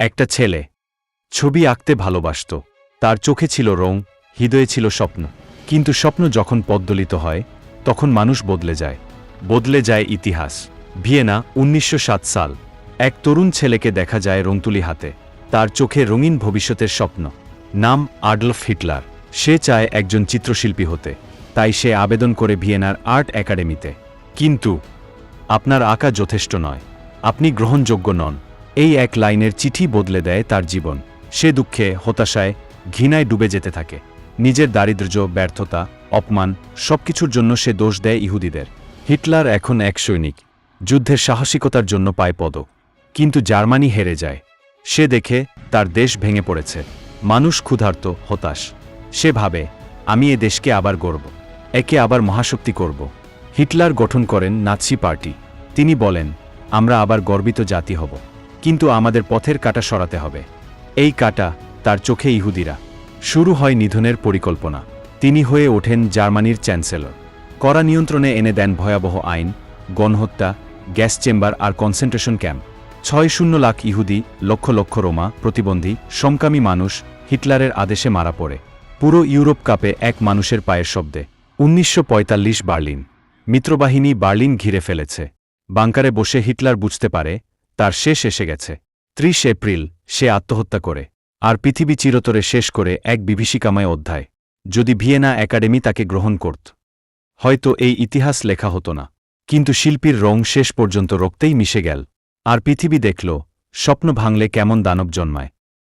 একটা ছেলে। ছবি আঁকতে ভালোবাসত। তার চোখে ছিল রং, হৃদয়ে ছিল স্বপ্ন। কিন্তু স্বপ্ন যখন পদ্দলিত হয়, তখন মানুষ বদলে যায়। বদলে যায় ইতিহাস। ভিয়েনা, উনিশশো সাত সাল। এক তরুণ ছেলেকে দেখা যায় রংতুলি হাতে। তার চোখে রঙিন ভবিষ্যতের স্বপ্ন। নাম আডলফ হিটলার। সে চায় একজন চিত্রশিল্পী হতে। তাই সে আবেদন করে ভিয়েনার আর্ট একাডেমিতে। কিন্তু, আপনার আঁকা যথেষ্ট নয়। আপনি গ্রহণযোগ্য নন। এই এক লাইনের চিঠি বদলে দেয় তার জীবন। সে দুঃখে, হতাশায়, ঘৃণায় ডুবে যেতে থাকে। নিজের দারিদ্র্য, ব্যর্থতা, অপমান সবকিছুর জন্য সে দোষ দেয় ইহুদিদের। হিটলার এখন এক সৈনিক। যুদ্ধের সাহসিকতার জন্য পায় পদক। কিন্তু জার্মানি হেরে যায়। সে দেখে তার দেশ ভেঙে পড়েছে। মানুষ ক্ষুধার্ত, হতাশ। সে ভাবে, আমি এ দেশকে আবার গড়ব। একে আবার মহাশক্তি করব। হিটলার গঠন করেন নাৎসি পার্টি। তিনি বলেন, আমরা আবার গর্বিত জাতি হব। কিন্তু আমাদের পথের কাটা সরাতে হবে। এই কাটা তার চোখে ইহুদিরা। শুরু হয় নিধনের পরিকল্পনা। তিনি হয়ে ওঠেন জার্মানির চ্যান্সেলর। কড়া নিয়ন্ত্রণে এনে দেন ভয়াবহ আইন, গণহত্যা, গ্যাস চেম্বার আর কনসেন্ট্রেশন ক্যাম্প। ছয় শূন্য লাখ ইহুদি, লক্ষ লক্ষ রোমা, প্রতিবন্ধী, সমকামী মানুষ হিটলারের আদেশে মারা পড়ে। পুরো ইউরোপ কাপে এক মানুষের পায়ের শব্দে। উনিশশো পঁয়তাল্লিশ বার্লিন। মিত্রবাহিনী বার্লিন ঘিরে ফেলেছে। বাংকারে বসে হিটলার বুঝতে পারে তার শেষ এসে গেছে। ত্রিশ এপ্রিল, সে আত্মহত্যা করে, আর পৃথিবী চিরতরে শেষ করে এক বিভীষিকাময় অধ্যায়। যদি ভিয়েনা একাডেমি তাকে গ্রহণ করত, হয়তো এই ইতিহাস লেখা হতো না। কিন্তু শিল্পীর রং শেষ পর্যন্ত রক্তেই মিশে গেল, আর পৃথিবী দেখল, স্বপ্ন ভাঙলে কেমন দানব জন্মায়।